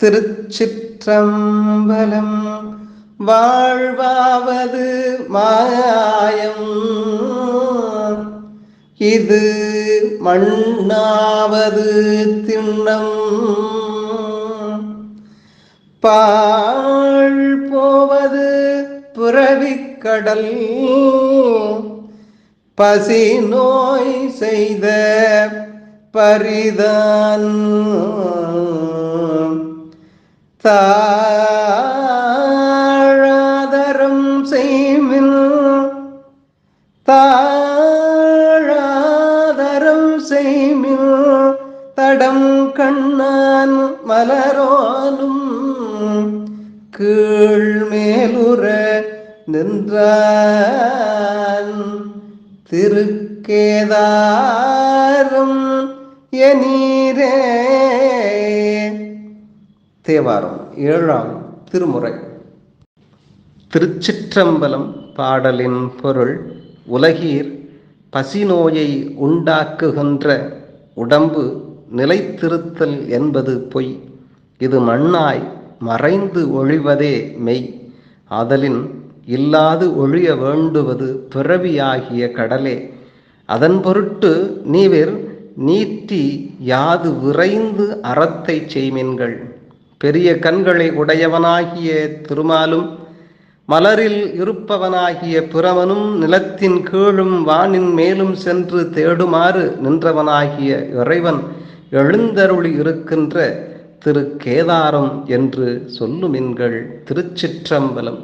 திருச்சிற்றம்பலம் வாழ்வாவது மாயம் இது மண்ணாவது திண்ணம். பாழ் போவது புறவிக்கடல் பசி நோய் செய்த பரிதான். தாழாதரம் செய்மின் தாழாதரம் செய்மின் தடம் கண்ணான் மலரோனும் கீழ் மேலுற நின்றான். திருக்கேதாரம் எனீரே தேவாரம். ஏழாம் திருமுறை. திருச்சிற்றம்பலம் பாடலின் பொருள் உலகீர் பசிநோயை உண்டாக்குகின்ற உடம்பு நிலைத்திருத்தல் என்பது பொய். இது மண்ணாய் மறைந்து ஒழிவதே மெய். அதலின் இல்லாது ஒழிய வேண்டுவது பிறவியாகிய கடலே. அதன் பொருட்டு நீவிர் நீட்டி யாது விரைந்து அறத்தை செய்மென்கள். பெரிய கண்களை உடையவனாகிய திருமாலும் மலரில் இருப்பவனாகிய பிரமனும் நிலத்தின் கீழும் வானின் மேலும் சென்று தேடுமாறு நின்றவனாகிய இறைவன் எழுந்தருளி இருக்கின்ற திரு கேதாரம் என்று சொல்லுமின்கள் திருச்சிற்றம்பலம்.